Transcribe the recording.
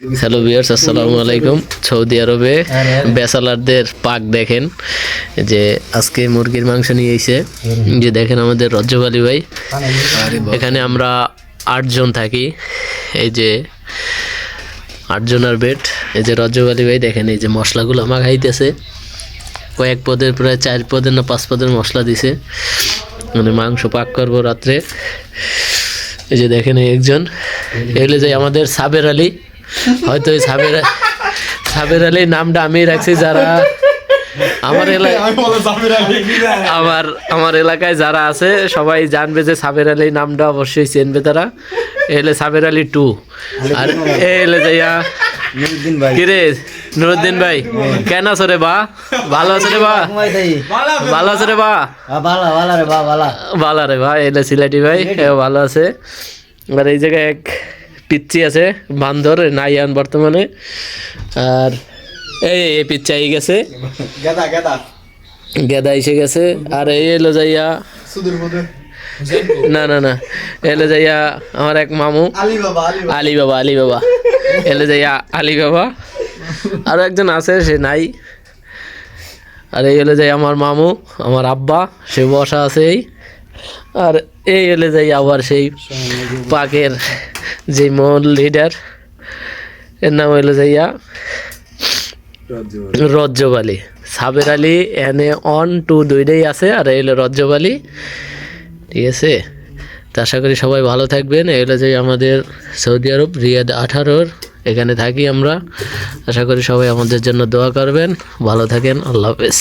Hello viewers আসসালামু আলাইকুম Saudi আরবে বেসালারদের পাক দেখেন, যে আজকে মুরগির মাংস নিয়ে এসে, যে দেখেন আমাদের রজ্জব আলী ভাই। এখানে আমরা আটজন থাকি, এই যে আটজনের বেড এই যে রজ্জব আলী ভাই দেখেন, এই যে মশলাগুলো মাখাইতেছে কয়েক পদের প্রায় চার পদের না পাঁচ পদের মশলা দিছে। মানে মাংস পাক করব রাত্রে। এই যে দেখেন একজন এগুলো যে আমাদের সাবের আলী। হয়তো এই সাবের সাবের আলী নামটা আমি রাখছি যারা আমার এলাকায় আমার আমার এলাকায় যারা আছে সবাই জানবে যে সাবের আলী নামটা অবশ্যই চিনবে তারা। এলে সাবের আলী টু। আর এলে যাইয়া কিরে নুরুদ্দিন ভাই। কেন আছো রে বা? ভালো আছো রে বা? ভালো আছো রে বা? বালা রে বা ভালো রে ভাই এটা সিলাইটি ভাই ভালো আছে। আর এই জায়গায় এক পিচ্ছি আছে বান্দর নাইয়ান বর্তমানে। আর এই এই পিচ্ছি আই গেছে। গাদা গাদা। গেদা এসে গেছে। আর এই এলো যাইয়া না না না। এলো যাইয়া আমার এক মামু। আলী বাবা আলী আলী বাবা আলী বাবা এলে যাইয়া আলী বাবা আরও একজন আছে সে নাই। আর এই হলে যাই আমার মামু আমার আব্বা। সে বসা আছে এই। আর এই এলে যাই আবার সেই পাকের যে মূল লিডার এর নাম হইল যাইয়া রজ্জব সাবের আলী এনে অন টু দুইটাই আছে, আর এই হলো ঠিক আছে? তো আশা করি সবাই ভালো থাকবেন। এই হলো যে আমাদের সৌদি আরব, রিয়াদ আঠারোর। এখানে থাকি আমরা। আশা করি সবাই আমাদের জন্য দোয়া করবেন। ভালো থাকেন। আল্লাহ হাফেজ।